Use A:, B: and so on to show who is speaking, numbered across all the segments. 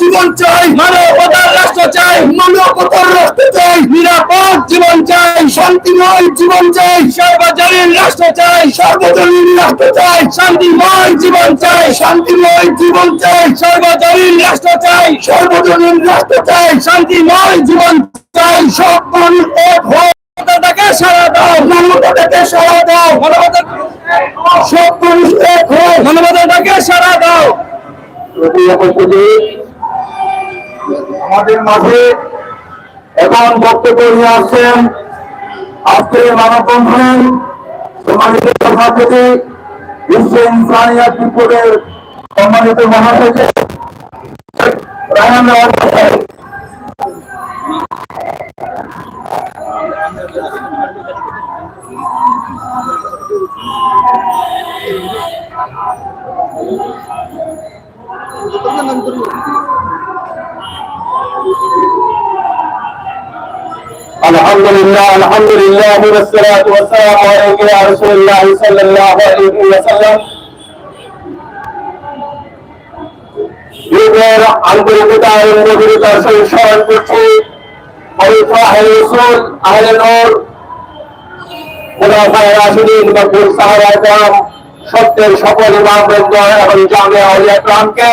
A: জীবন চাই। মানবতার রাষ্ট্র চাই। মানবতার রাষ্ট্র চাই। নিরাপদ জীবন চাই। শান্তিময় জীবন চাই। সর্বজনীন রাষ্ট্র চাই। সর্বজনীন রাষ্ট্র চাই। শান্তিময় জীবন চাই। শান্তিময় জীবন চাই। সর্বজনীন রাষ্ট্র চাই। সর্বজনীন রাষ্ট্র চাই। শান্তিময় জীবন চাই। সব মানুষ এক হয়ে মানবতাকে সারা দাও। মানবতাকে সারা দাও। মানবতা সব মানুষ এক হয়ে মানবতাকে সারা দাও।
B: আমাদের মাঝে এখন বক্তব্য নিয়ে আসছেন আজকের মানববন্ধনের সম্মানিত সভাপতি বিশ্ব ইনসানিয়া ত্রিপুরের সম্মানিত মহাসচিব রাওয়াল সাহেব। الحمد لله الحمد لله والصلاة والسلام عليك يا رسول الله صلى الله عليه وسلم যুগের আন্তরিকতা এবং গভীরতার সহিত স্মরণ করছি। পবিত্র আহলে রসুল, আহলে নূর মুনাফায় রাশিদিন, মকবুল সাহাবায় কাম সত্যের সকল ইমাম বৃন্দ এবং জামে আউলিয়া কামকে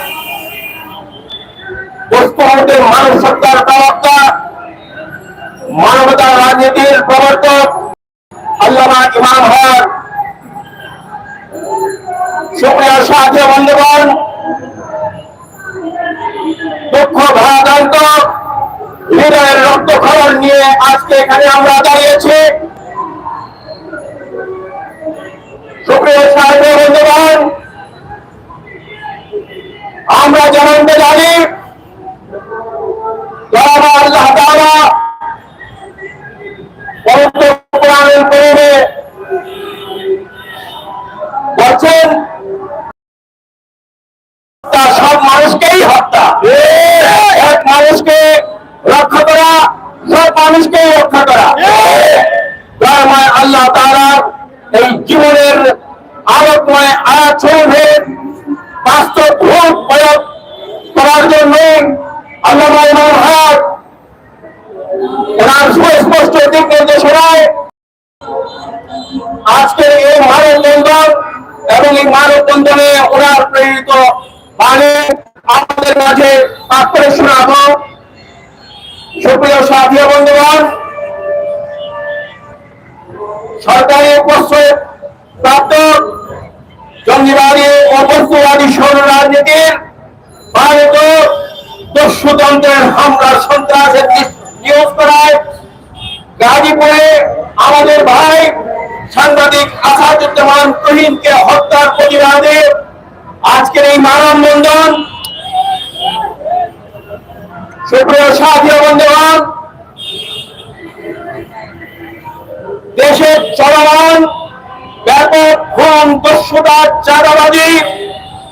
B: বস্তুতে মানব সত্তার প্রবক্তা, মানবতার রাজনীতির প্রবর্তক, আল্লামা ইমাম হক সুপ্রিয় সাথী বন্ধুগণ, দুঃখ ভারাক্রান্ত হৃদয়ের রক্তক্ষরণ নিয়ে আজকে এখানে আমরা দাঁড়িয়েছি। সুপ্রিয় সাথী বন্ধুগণ, আমরা যেমনটা আজকের এই মানব বন্ধন এবং এই মানব বন্ধনে ওনার প্রেরিত বাণী আমাদের মাঝে পাঠ করে শোনাবো। সুপ্রিয় সাথী বন্ধুগণ, সরকারি প্রশ্রয় প্রাপ্ত জঙ্গিবাদী ও বস্তুবাদী রাজনীতির ভারত দস্যুতন্ত্রের হামলা, সন্ত্রাসের নিয়োগ করায় গাজীপুরে আমাদের ভাই সাংবাদিক আসাদুজ্জামান তুহিনকে হত্যার প্রতিবাদে আজকের এই মানববন্ধন। সুপ্রিয় সাথী বন্ধুগণ, দেশের চলমান ব্যাপক খুন দস্যুতা চাঁদাবাদী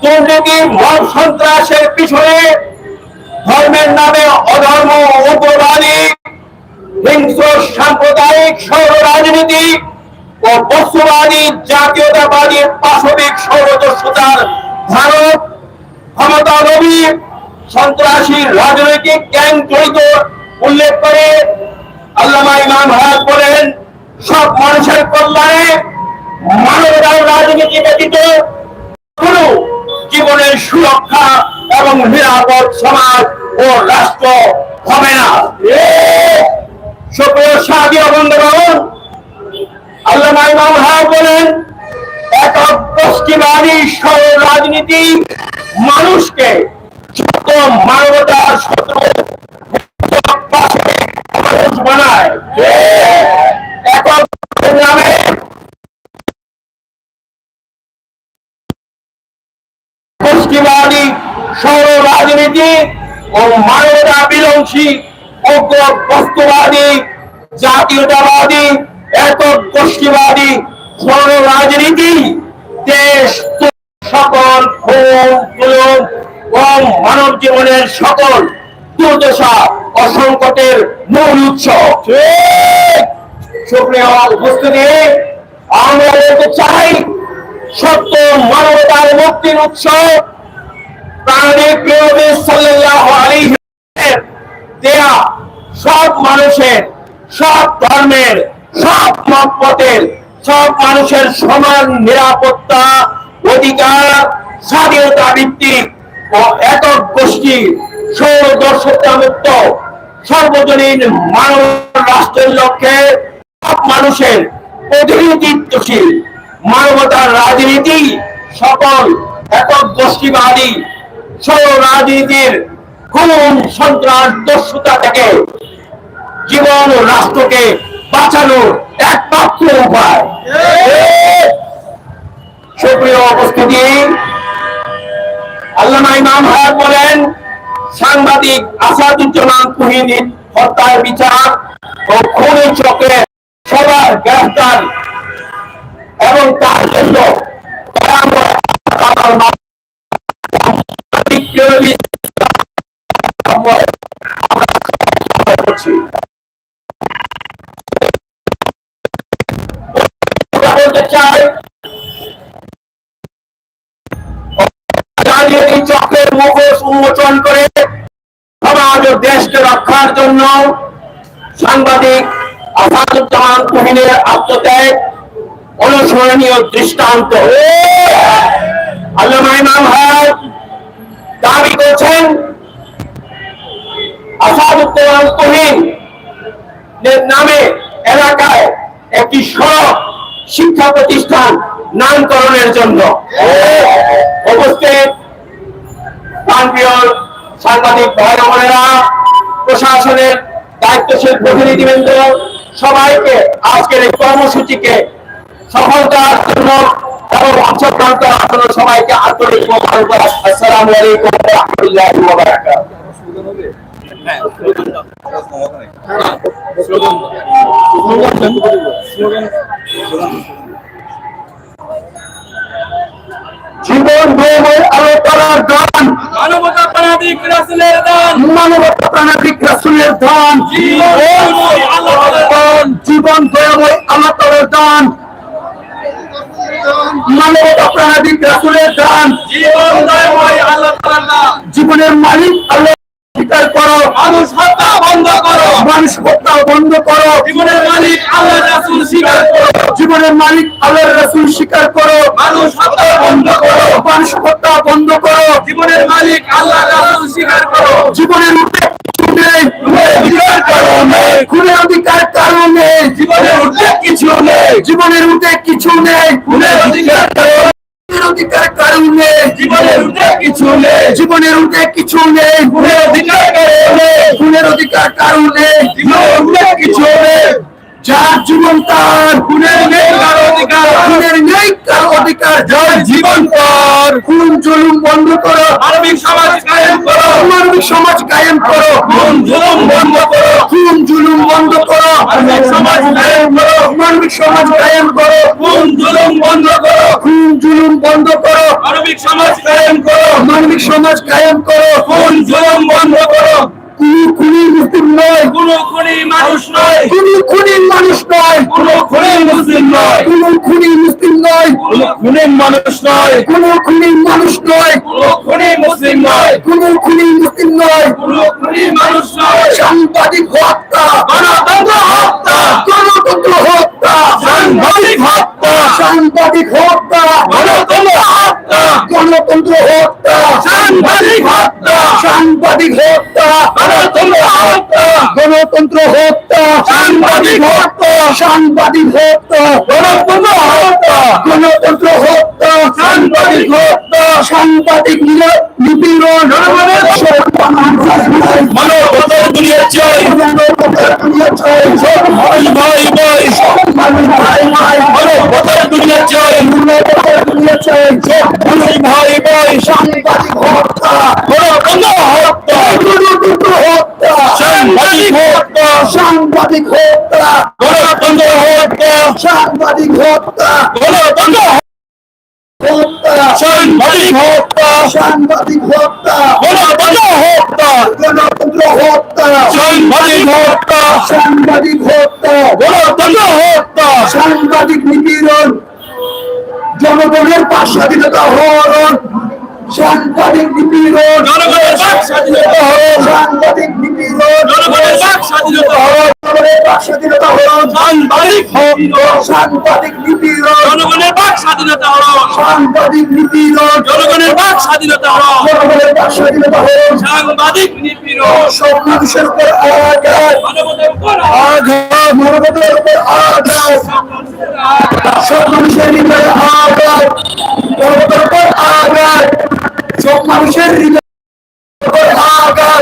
B: দুর্নীতি, মব সন্ত্রাসের পিছনে ধর্মের নামে অধর্ম উগ্রবাদী হিংস্র সাম্প্রদায়িক সৌর রাজনীতি ও বস্তুবাদী জাতীয়তাবাদী পাশবিক সৌরদস্যতার ভারত ক্ষমতা নবী সন্ত্রাসী রাজনৈতিক গ্যাং জড়িত উল্লেখ করে আল্লামা ইমাম হায়াত বলেন, সব মানুষের কল্যাণে মানবতার রাজনীতি ব্যতীত কোন জীবনের সুরক্ষা এবং নিরাপদ সমাজ ও রাষ্ট্র হবে না। সুপ্রিয় সাহায্য বন্ধুগণ আল্লাহ ইমাম হায়াত বলেন গোষ্ঠীবাদী সরল রাজনীতি মানুষকে ছোট মানবতার শত্রু মানুষ বানায় রাজনীতি ও মানবতা বিলংসী অগ্র বস্তুবাদী জাতীয়তাবাদী এত গোষ্ঠীবাদী সর্ব রাজনীতি, দেশ সকল ও মানব জীবনের সকল দুর্দশা ও সংকটের মূল উৎস। উপস্থিতি, আমরা চাই, সত্য মানবতার মুক্তির উৎস। দেয়া সব মানুষের, সব ধর্মের সব মতপথের সব মানুষের সমান নিরাপত্তা অধিকার, স্বাধীনতা ভিত্তিক একক গোষ্ঠী সৌরদর্শকতা মুক্ত সর্বজনীন মানব রাষ্ট্রের লক্ষ্যে সব মানুষের প্রতিনিধিত্বশীল মানবতার রাজনীতি সকল একক গোষ্ঠীবাদী সৌর রাজনীতির খুন সন্ত্রাস দস্যুতা থেকে জীবন রাষ্ট্রকে বাঁচানোর একমাত্র উপায়। সুপ্রিয় উপস্থিতি, আল্লামা ইমাম হায়াত বলেন, সাংবাদিক আসাদুজ্জামান তুহিনীর হত্যার বিচার ও খুনি চক্রে সবার গ্রেফতার এবং তার জন্য আমরা করছি চক্রের মুখোশ উন্মোচন করে সমাজ ও দেশকে রক্ষার জন্য সাংবাদিক আসাদুজ্জামান আত্মত্যাগ অনুসরণীয় দৃষ্টান্ত। দাবি করছেন, আসাদুজ্জামান নামে এলাকায় একটি সড়ক শিক্ষা প্রতিষ্ঠান নামকরণের জন্য। সাংবাদিক ভাই বোনেরা, প্রশাসনের দায়িত্বশীল প্রতিনিধিবৃন্দ, সবাইকে আজকের এই কর্মসূচিকে সফলতার জন্য এবং অংশগ্রহণ করার জন্য সবাইকে আন্তরিক আসসালামু আলাইকুম রাহমাতুল্লাহি বারাকাতুহু জীবন ভ্রমণ আলোচনার দান
C: মানবতা প্রাণাদিক রাসূলের দান
B: মানবতা প্রাণাধিক রাসূলের দান
C: জীবন দয়াময় আল্লাহ তাআলার দান।
B: মানবতা প্রাণাধিক রাসূলের দান। জীবনের মালিক আল্লাহ স্বীকার করো।
C: মানুষ হত্যা বন্ধ করো।
B: মানুষ হত্যা বন্ধ করো।
C: জীবনের মালিক আল্লাহ রাসূল স্বীকার করো।
B: জীবনের মালিক আল্লাহর রাসূল স্বীকার করো।
C: মানুষ হত্যা বন্ধ করো।
B: মানুষ হত্যা বন্ধ করো।
C: জীবনের মালিক আল্লাহ রাসূল স্বীকার করো।
B: জীবনের নেই
C: অধিকার কারণে
B: খুনের অধিকার কারণে
C: জীবনের উঠে কিছু নেই।
B: জীবনের উঠে কিছু নেই।
C: খুনের অধিকার
B: খুনের অধিকার কারণে
C: জীবনের উঠে কিছু নেই।
B: জীবনের উঠে কিছু নেই।
C: অধিকার কারণে
B: অধিকার কারণে
C: জীবনের উঠে কিছু নেই।
B: যার জীবন তার।
C: খুনের নেই কারও অধিকার।
B: খুনের নেই কার অধিকার।
C: যার জীবন তার।
B: খুন জুলুম বন্ধ করো।
C: মানবিক সমাজ কায়েম করো।
B: মানবিক সমাজ কায়েম করো।
C: খুন জুলুম বন্ধ করো।
B: খুন জুলুম বন্ধ করো।
C: মানবিক সমাজ কায়েম করো।
B: মানবিক সমাজ কায়েম করো।
C: খুন জুলুম বন্ধ করো।
B: খুন জুলুম
C: মানবিক সমাজ কায়েম করো
B: মানবিক সমাজ কায়েম করো
C: খুন জুলুম বন্ধ করো
B: কোন খুনি মুসলিম নয়
C: কোন খুনি মানুষ নয়
B: কোন খুনি মানুষ নয়
C: কোন খুনি মুসলিম নয়
B: কোন খুনি মুসলিম নয়
C: কোন খুনি মানুষ নয়
B: কোন খুনি মানুষ নয়
C: কোন খুনি মুসলিম নয়
B: কোন খুনি মুসলিম নয়
C: কোন খুনি মানুষ নয়
B: সাংবাদিক হত্যা
C: গণতন্ত্র হত্যা
B: গণতন্ত্র হত্যা
C: সাংবাদিক হত্যা
B: সাংবাদিক হত্যা
C: গণতন্ত্র হত্যা
B: গণতন্ত্র হত্যা
C: সাংবাদিক হত্যা
B: সাংবাদিক হত্যা
C: গণতন্ত্র হত্যা
B: গণতন্ত্র হত্যা
C: সাংবাদিক হত্যা
B: সাংবাদিক হত্যা
C: গণতন্ত্র হত্যা
B: গণতন্ত্র হত্যা
C: সাংবাদিক হত্যা
B: সাংবাদিক নির- সাংবাদিক হত্যা।
C: গণতন্ত্র হত্যা।
A: সাংবাদিক হত্যা।
C: গণতন্ত্র হত্যা।
A: সাংবাদিক হত্যা।
C: সাংবাদিক হত্যা। গণতন্ত্র হত্যা।
A: গণতন্ত্র হত্যা।
C: সাংবাদিক হত্যা।
A: সাংবাদিক হত্যা।
C: গণতন্ত্র হত্যা।
A: সাংবাদিক নিপীড়ন। জনগণের পাশ স্বাধীনতা হরণ। সাংবাদিক নিপীড়ন
C: স্বাধীনতা। হরণ।
A: সাংবাদিক নিপীড়ন
C: স্বাধীনতা হরণ।
A: স্বাধীনতা হরণ
C: সাংবাদিক
A: সাংবাদিক নিপীড়ন
C: জনগণের বাক স্বাধীনতা হরণ
A: সাংবাদিক নিপীড়ন
C: জনগণের বাক স্বাধীনতা হরণ
A: জনগণের বাক স্বাধীনতা হরণ
C: সাংবাদিক নিপীড়ন
A: সব মানুষের উপর আঘাত।
C: মানবতার উপর
A: আঘাত মানবতার উপর আঘাত। সব মানুষের হৃদয়ে আঘাত। মানবতার উপর আঘাত। সব মানুষের হৃদয়ে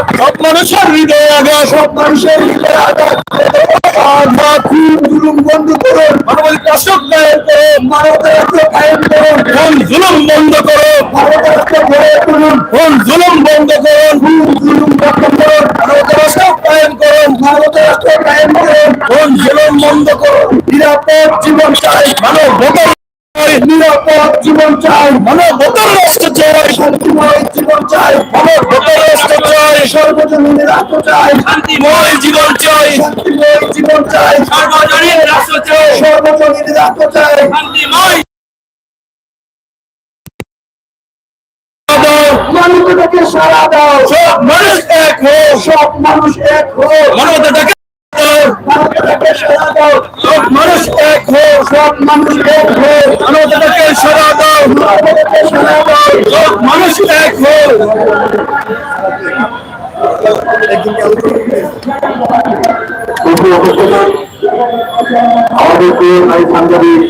C: সব মানুষের হৃদয়ে আঘাত।
A: সব মানুষের হৃদয়ে আঘাত। আঘাত খুন জুলুম বন্ধ করুন।
C: করো
A: কায়েম করুন।
C: জুলুম বন্ধ করো
A: রাষ্ট্র গড়ে তুলুন
C: কোন জুলুম বন্ধ করো
A: খুন জুলুম বন্ধ করুন। মানবতার রাষ্ট্র কায়েম করুন। কায়েম করুন।
C: জুলুম বন্ধ
A: নিরাপদ জীবন চাই।
C: মানব
A: নিরাপদ জীবন চাই।
C: মানব ভোটার রাষ্ট্র চাই।
A: শান্তিময় জীবন চাই।
C: মানব ভোটার রাষ্ট্র চাই।
A: সর্বজনীন রাষ্ট্র চাই।
C: শান্তিময় জীবন চাই।
A: শান্তিময় জীবন চাই।
C: সার্বজনীন রাষ্ট্র চাই।
A: সর্বজনীন রাষ্ট্র চাই।
C: শান্তিময়
A: মানবতাকে সারা দাও।
C: সব মানুষ এক হো
A: সব মানুষ এক হোক
C: মানবতাকে মানুষ এক হো
A: সব মানুষ এক হোক
C: মানবতাকে সরা দাও। মানুষ এক হো
A: আমাদেরকে এই সাংবাদিক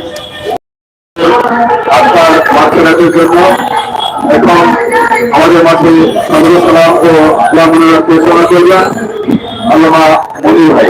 A: আপনার মাঠে রাখার জন্য এখন আমাদের মাঠে সদরতলা ও ব্রাহ্মণেরা পরিচালনা করবেন আল্লামা মনির ভাই।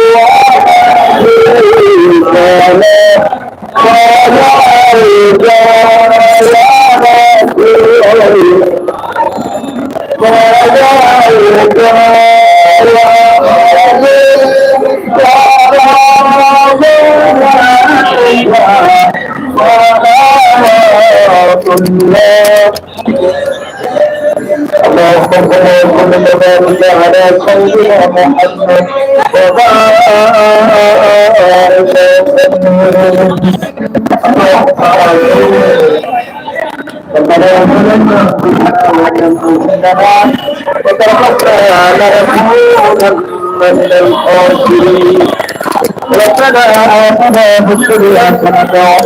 A: ربنا آتنا في الدنيا حسنة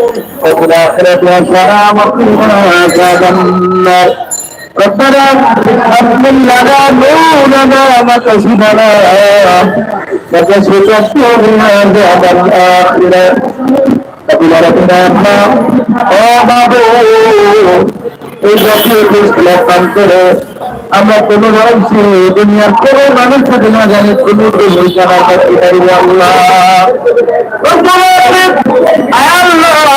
A: وفي الآخرة حسنة وقنا عذاب النار ربنا هب لنا نورنا وكشفنا وكشف الدنيا عذاب الآخرة وفي ربنا ও বাবু এই জাতীয় ইসলাম করে আমরা কোন রয়েছি দুনিয়ার কোন মানুষ যদি না জানি কোন তুমি জানার কাছে পারিব আল্লাহ আল্লাহ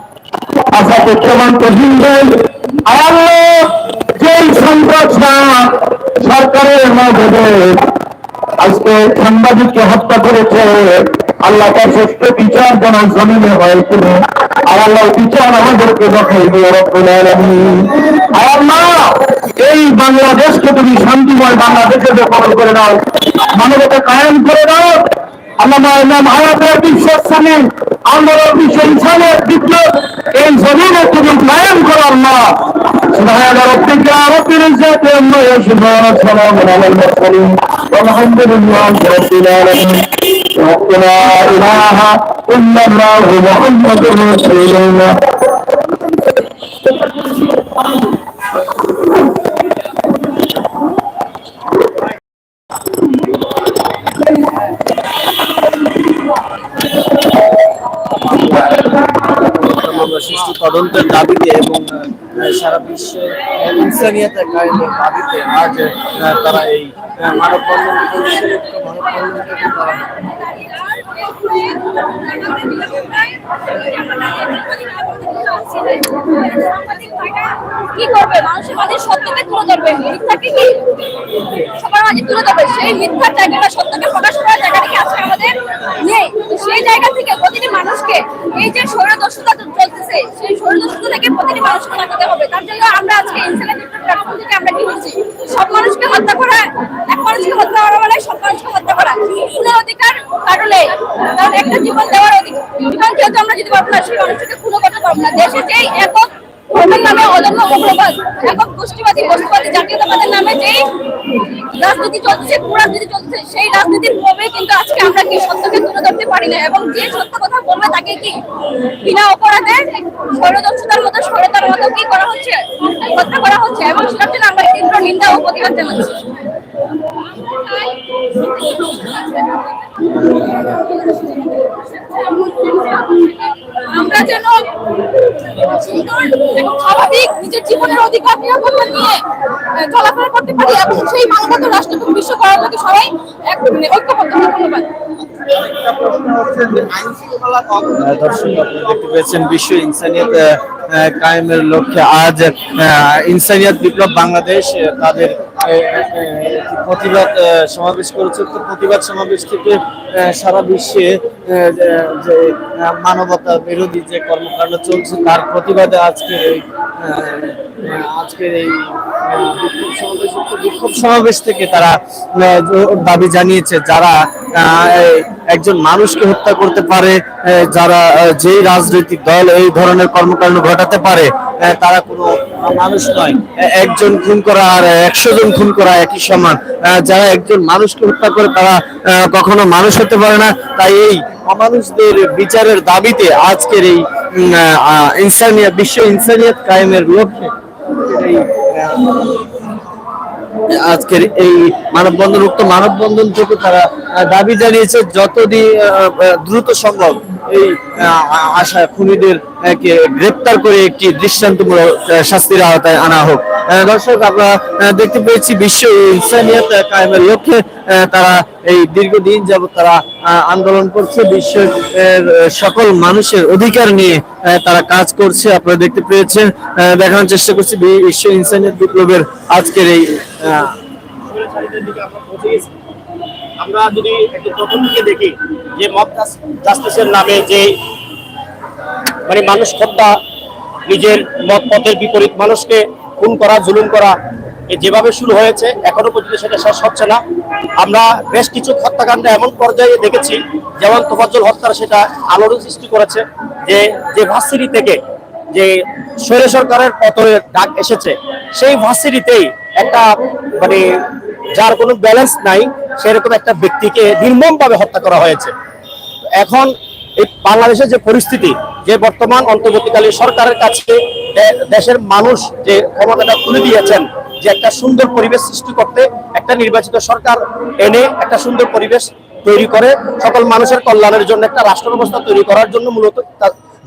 A: আসাদুজ্জামান তহিন ভাই, আল্লাহ যেই সন্ত্রাসরা সরকারের মধ্যে আজকে সাংবাদিককে হত্যা করেছে, আল্লাহ তার শ্রেষ্ঠ বিচার যেন জমিনে হয়েছিল আর আল্লাহ বিচার আমাদেরকে দেখাইবে আর আল্লাহ, এই বাংলাদেশকে তুমি শান্তিময় বাংলাদেশে দখল করে দাও মানবতা কায়েম করে দাও আল্লামা ইমাম হায়াতের বিশ্বস্থানে আন্দোলন বিশ্ব ইনসানের বিপ্লব এই জমিনে তুমি কায়েম করো আল্লাহ سبحان ربك رب العزة عما يصفون وسلام على المرسلين والحمد لله رب العالمين لا إله إلا الله محمد رسول الله
D: তদন্তের দাবিতে এবং সারা বিশ্বে ইনসানিয়াতের কারণে দাবিতে আজ তারা এই মানব বন্ধন মানববন্ধনটাকে তারা
E: কি করবে মানুষের মাঝে সত্যকে তুলে ধরবে মিথ্যাকে কি সবার মাঝে তুলে ধরবে সেই মিথ্যার জায়গাটা সত্যকে প্রকাশ করার জায়গাটাকে আজকে আমাদের সেই জায়গা থেকে প্রতিটি মানুষকে এই যে স্বৈরদস্যুতা চলতেছে সেই স্বৈরদস্যুতা থেকে প্রতিটি মানুষকে বাঁচাতে হবে তার জন্য আমরা আজকে থেকে আমরা কি করছি সব মানুষকে হত্যা করা, এক মানুষকে হত্যা করা মানে সব মানুষকে হত্যা করা। অধিকার কারণে কারণ একটা জীবন দেওয়ার অধিকার। যেহেতু আমরা যদি পারব না সেই মানুষকে খুনও করতে পারব না দেশে যেই একক ধর্মের নামে অদম্য উগ্রবাদ, একক গোষ্ঠীবাদী বস্তুবাদী জাতীয়তাবাদের নামে যেই রাজনীতি চলছে পুরো রাজনীতি চলছে, সেই রাজনীতির প্রভাবে কিন্তু আজকে আমরা কি সত্যকে তুলে ধরতে পারি না? এবং যে সত্য কথা বলবে তাকে কি বিনা অপরাধে স্বৈরদস্যুতার মতো স্বৈরতার মতো কি করা হচ্ছে? হত্যা করা হচ্ছে এবং সেটার জন্য আমরা তীব্র নিন্দা ও প্রতিবাদ জানাচ্ছি। আমরা যেন স্বাভাবিক নিজের জীবনের অধিকার নিরাপত্তা নিয়ে চলাফেরা করতে পারি এবং সেই মানবতা রাষ্ট্র বিশ্ব করার সবাই এক মানে ঐক্যবদ্ধ। ধন্যবাদ
D: দর্শক আপনারা দেখতে পেয়েছেন বিশ্ব ইনসানিয়ত কায়েমের লক্ষ্যে আজ ইনসানিয়ত বিপ্লব বাংলাদেশ তাদের প্রতিবাদ সমাবেশ করেছে। তো প্রতিবাদ সমাবেশ থেকে সারা বিশ্বে যে- মানবতা বিরোধী যে কর্মকাণ্ড চলছে, তার প্রতিবাদে আজকে এই আজকের এই সমাবেশ থেকে তারা দাবি জানিয়েছে যারা একজন মানুষকে হত্যা করতে পারে যারা যেই রাজনৈতিক দল এই ধরনের কর্মকাণ্ড ঘটাতে পারে তারা কোনো মানুষ নয়। একজন খুন করা আর একশো জন খুন করা একই সমান। যারা একজন মানুষকে হত্যা করে তারা কখনো মানুষ হতে পারে না। তাই এই অমানুষদের বিচারের দাবিতে আজকের এই ইনসানিয়াত, বিশ্ব ইনসানিয়াত কায়েমের লক্ষ্যে আজকের এই মানববন্ধন, উক্ত মানববন্ধন থেকে তারা দাবি জানিয়েছে যতদিন দ্রুত সম্ভব এই আশা খুনিদের গ্রেপ্তার করে একটি দৃষ্টান্তমূলক শাস্তির আওতায় আনা হোক। দর্শক, আমরা দেখতে পেয়েছি বিশ্ব ইনসানিয়ত কায়েমের লক্ষ্যে তারা এই দীর্ঘদিন যাবত তারা আন্দোলন করছে। বিশ্বের সকল মানুষের অধিকার নিয়ে তারা কাজ করছে। আপনারা দেখতে পেয়েছেন দেখানোর চেষ্টা করছি বিশ্ব ইনসানিয়ত বিপ্লবের আজকের এই
F: আমরা যদি একটু প্রথম দিকে দেখি, যে মব নামে যে মানে মানুষ হত্যা, নিজের মত পথের বিপরীত মানুষকে খুন করা, জুলুম করা যেভাবে শুরু হয়েছে, এখনও পর্যন্ত সেটা শেষ হচ্ছে না। আমরা বেশ কিছু হত্যাকাণ্ড এমন পর্যায়ে দেখেছি, যেমন তোফাজ্জল হত্যার সেটা আলোড়ন সৃষ্টি করেছে, যে যে ভার্সিটি থেকে যে স্বৈর সরকারের পতনের ডাক এসেছে, সেই ভার্সিটিতেই একটা মানে যার কোনো ব্যালেন্স নাই, সেরকম একটা ব্যক্তিকে নির্মমভাবে হত্যা করা হয়েছে। এখন এই বাংলাদেশের যে পরিস্থিতি, যে বর্তমান অন্তর্বর্তীকালীন সরকারের কাছে দেশের মানুষ যে ক্ষমতাটা তুলে দিয়েছেন, যে একটা সুন্দর পরিবেশ সৃষ্টি করতে একটা নির্বাচিত সরকার এনে একটা সুন্দর পরিবেশ তৈরি করে, সকল মানুষের কল্যাণের জন্য একটা রাষ্ট্র ব্যবস্থা তৈরি করার জন্য মূলত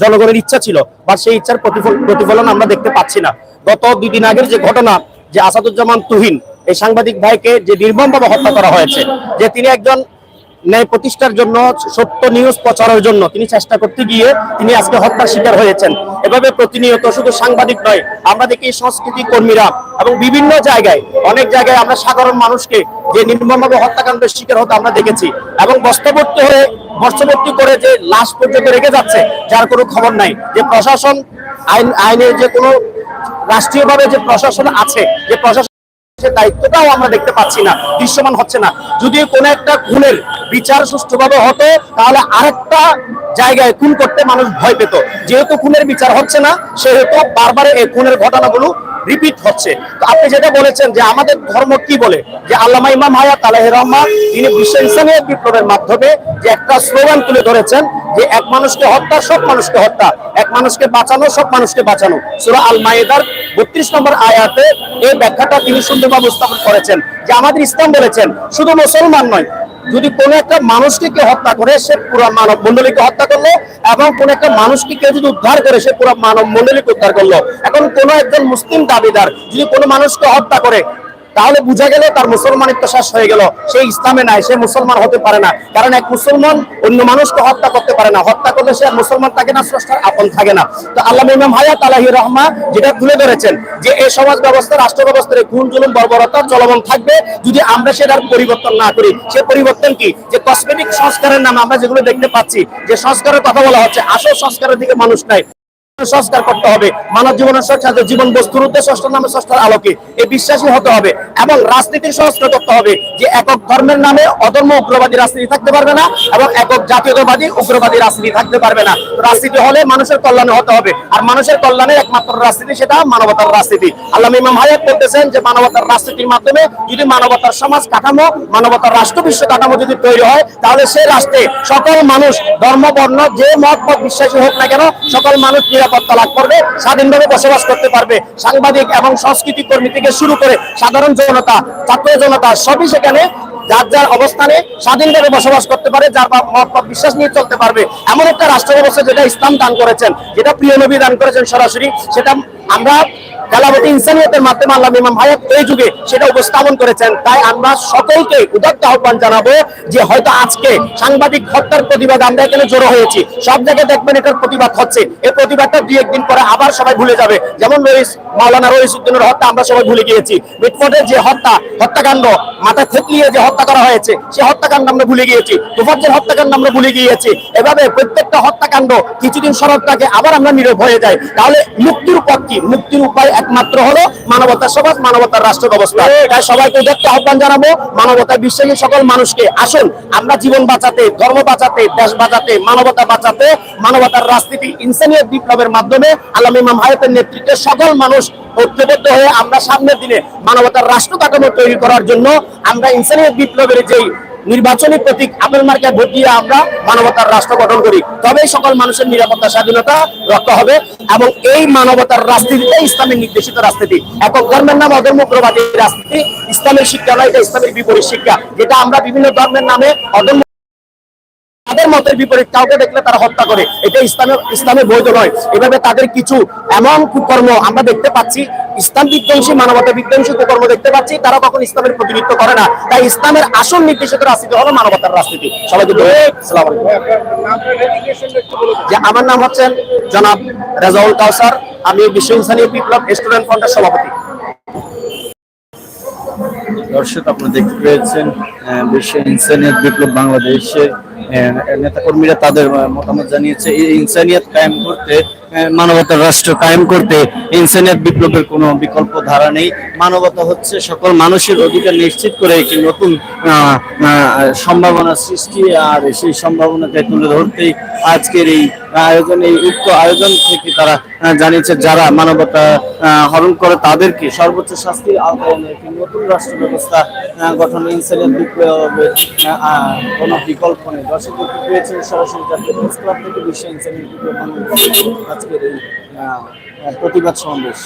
F: জনগণের ইচ্ছা ছিল, বা সেই ইচ্ছার প্রতিফল- প্রতিফলন আমরা দেখতে পাচ্ছি না। গত দুই দিন আগের যে ঘটনা, যে আসাদুজ্জামান তুহিন, এই সাংবাদিক ভাইকে যে নির্মমভাবে হত্যা করা হয়েছে, যে তিনি একজন ন্যায় প্রতিষ্ঠার জন্য, সত্য নিউজ প্রচারের জন্য তিনি চেষ্টা করতে গিয়ে তিনি আজকে হত্যার শিকার হয়েছেন। এভাবে প্রতিনিয়ত শুধু সাংবাদিক নয়, আমরা দেখি সংস্কৃতি কর্মীরা এবং বিভিন্ন জায়গায়, অনেক জায়গায় আমরা সাধারণ মানুষকে যে নির্মমভাবে হত্যাকাণ্ডের শিকার হতে আমরা দেখেছি এবং বস্তাবর্তী হয়ে বর্ষবর্তী করে যে লাশ পর্যন্ত রেখে যাচ্ছে, যার কোনো খবর নাই। যে প্রশাসন, আইন, আইনের যে কোনো রাষ্ট্রীয়ভাবে যে প্রশাসন আছে, যে প্রশাসন সে দায়িত্বটাও আমরা দেখতে পাচ্ছি না, দৃশ্যমান হচ্ছে না। যদি কোনো একটা খুনের বিচার সুষ্ঠুভাবে হতো, তাহলে আরেকটা জায়গায় খুন করতে মানুষ ভয় পেত। যেহেতু খুনের বিচার হচ্ছে না, সেহেতু বারবার এই খুনের ঘটনাগুলো রিপিট হচ্ছে। তো আপনি যেটা বলেছেন যে আমাদের ধর্ম কি বলে? যে আল্লামা ইমাম হায়াত আলাহ রহমান, তিনি বিশ্ব বিপ্লবের মাধ্যমে যে একটা স্লোগান তুলে ধরেছেন যে এক মানুষকে হত্যা, সব মানুষকে হত্যা। এক মানুষকে বাঁচানো, সব মানুষকে বাঁচানো। সুরা আল মায়েদার বত্রিশ নম্বর আয়াতে এই ব্যাখ্যাটা তিনি সুন্দরভাবে উপস্থাপন করেছেন যে আমাদের ইসলাম বলেছেন, শুধু মুসলমান নয়, যদি কোন একটা মানুষকে কেউ হত্যা করে, সে পুরো মানব মন্ডলীকে হত্যা করল এবং কোন একটা মানুষকে কেউ যদি উদ্ধার করে, সে পুরো মানব মন্ডলীকে উদ্ধার করল। এখন কোন একজন মুসলিম দাবিদার যদি কোনো মানুষকে হত্যা করে তাহলে বুঝা গেল তার মুসলমানিত্ব শেষ হয়ে গেল। সে ইসলামে নাই, সে মুসলমান হতে পারে না। কারণ এক মুসলমান অন্য মানুষকে হত্যা করতে পারে না। হত্যা করলে সে মুসলমান থাকে না, স্রষ্টার আপন থাকে না। তো আল্লাহ ইমাম হায়াত আলাহি রহমা যেটা তুলে ধরেছেন যে এই সমাজ ব্যবস্থা, রাষ্ট্র ব্যবস্থার খুন জুলুম, বর্বরতা চলমান থাকবে যদি আমরা সেটার পরিবর্তন না করি। সে পরিবর্তন কি? যে কসমেটিক সংস্কারের নামে আমরা যেগুলো দেখতে পাচ্ছি, যে সংস্কারের কথা বলা হচ্ছে, আসল সংস্কারের দিকে মানুষ নাই। সংস্কার করতে হবে, মানব জীবনের জীবন বস্তুর উদ্দেশ্য নামে ষষ্ঠের আলোকে বিশ্বাসী হতে হবে এবং রাজনীতির সংস্কার করতে হবে যে একক ধর্মের নামে অধর্ম উগ্রবাদী রাজনীতি থাকতে পারবে না এবং একক জাতীয়তাবাদী উগ্রবাদী রাজনীতি থাকতে পারবে না। রাজনীতি হলে মানুষের কল্যাণে হতে হবে আর মানুষের কল্যাণে একমাত্র রাজনীতি সেটা মানবতার রাজনীতি। আল্লাহ ইমাম হায়াত বলতেছেন যে মানবতার রাজনীতির মাধ্যমে যদি মানবতার সমাজ কাঠামো, মানবতার রাষ্ট্র বিশ্ব কাঠামো যদি তৈরি হয়, তাহলে সে রাষ্ট্রে সকল মানুষ ধর্ম, বর্ণ, যে মত বিশ্বাসী হোক না কেন, সকল মানুষ নিরাপত্তা লাভ করবে, স্বাধীনভাবে বসবাস করতে পারবে। সাংবাদিক এবং সংস্কৃতি কর্মী থেকে শুরু করে সাধারণ জনতা, ছাত্র জনতা সবই সেখানে যার যার অবস্থানে স্বাধীনভাবে বসবাস করতে পারে, যার বা- মত মত বিশ্বাস নিয়ে চলতে পারবে। এমন একটা রাষ্ট্র ব্যবস্থা যেটা ইসলাম দান করেছেন, যেটা প্রিয় নবী দান করেছেন সরাসরি, সেটা আমরা কালাবতী ইনসানিয়তের মাধ্যমে আল্লাহ ইমাম হায়াত এই যুগে সেটা উপস্থাপন করেছেন। তাই আমরা সকলকে উদাত্ত আহ্বান জানাব যে হয়তো আজকে সাংবাদিক হত্যার প্রতিবাদ আমরা এখানে জড়ো হয়েছি। সব জায়গায় দেখবেন এটার প্রতিবাদ হচ্ছে। এই প্রতিবাদটা দুই একদিন পরে আবার সবাই ভুলে যাবে। যেমন রইস, মাওলানা রইস উদ্দিনের হত্যা আমরা সবাই ভুলে গিয়েছি। মিটফোর্ডের যে হত্যা, হত্যাকাণ্ড, মাথা থেতলিয়ে যে হত্যা করা হয়েছে, সে হত্যাকাণ্ড আমরা ভুলে গিয়েছি তুফাজ্জের হত্যাকাণ্ড আমরা ভুলে গিয়েছি। এভাবে প্রত্যেকটা হত্যাকাণ্ড কিছুদিন সরব থাকে, আবার আমরা নীরব হয়ে যাই। তাহলে মুক্তির পথ কি? মুক্তির উপায় একমাত্র হলো মানবতার সমাজ, মানবতার রাষ্ট্র ব্যবস্থা তাই সবাইকে উদাত্ত আহ্বান জানাব, মানবতার বিশ্বাসী সকল মানুষকে, আসুন, আমরা জীবন বাঁচাতে, ধর্ম বাঁচাতে, দেশ বাঁচাতে, মানবতা বাঁচাতে, মানবতার রাজনীতি ইনসানিয়ত বিপ্লবের মাধ্যমে আলম ইমাম হায়াতের নেতৃত্বে সকল মানুষ ঐক্যবদ্ধ হয়ে আমরা সামনের দিনে মানবতার রাষ্ট্র কাঠামো তৈরি করার জন্য আমরা ইনসানিয়ত বিপ্লবের যেই নির্বাচনী প্রতীক আপেল মার্কায় ভোট দিয়ে আমরা মানবতার রাষ্ট্র গঠন করি। তবেই সকল মানুষের নিরাপত্তা, স্বাধীনতা রক্ষা হবে এবং এই মানবতার রাজনীতিতে ইসলামের নির্দেশিত রাজনীতি এবং ধর্মের নাম অধর্মপ্রবাদী রাজনীতি, ইসলামের শিক্ষা নয়, এটা ইসলামের বিপরীত শিক্ষা, যেটা আমরা বিভিন্ন ধর্মের নামে অধর্ম তাদের মতের বিপরীত, কাউকে দেখলে তারা হত্যা করে। এটা ইসলামের ইসলামের বৈধ নয়। এভাবে তাদের কিছু এমন কুকর্ম আমরা দেখতে পাচ্ছি। ইসলাম বিধ্বংসী, মানবতা বিধ্বংসী কুকর্ম দেখতে পাচ্ছি। তারা কখন ইসলামের প্রতিনিধিত্ব করে না। তাই ইসলামের আসল নির্দেশিত রাজনীতি হলো মানবতার রাজনীতি। সবাইকে। যে আমার নাম হচ্ছেন জনাব রেজাউল কাউসার। আমি বিশ্ব ইনসানি বিপ্লব স্টুডেন্ট ফ্রন্টের সভাপতি।
D: দর্শক, আপনারা দেখতে পেয়েছেন বিশ্ব ইনসানিয়ত বিপ্লব বাংলাদেশের নেতাকর্মীরা তাদের মতামত জানিয়েছে। ইনসানিয়ত কায়েম করতে মানবতার রাষ্ট্র কায়েম করতে ইনসানিয়ত বিপ্লবের কোনো বিকল্প ধারা নেই। মানবতা হচ্ছে সকল মানুষের অধিকার নিশ্চিত করে একটি নতুন সম্ভাবনা সৃষ্টি, আর সেই সম্ভাবনাকে তুলে ধরতেই আজকের এই আয়োজন, এই উক্ত আয়োজন থেকে তারা জানিয়েছে যারা মানবতা হরণ করে তাদেরকে সর্বোচ্চ শাস্তির আওতায় একটি নতুন রাষ্ট্র ব্যবস্থা গঠন ইনসানিয়ত বিপ্লবের কোনো বিকল্প নেই। দর্শক পেয়েছেন সরাসরি জাতীয় প্রেস ক্লাব থেকে বিশ্ব বিপ্লব আজকের এই প্রতিবাদ সমাবেশ।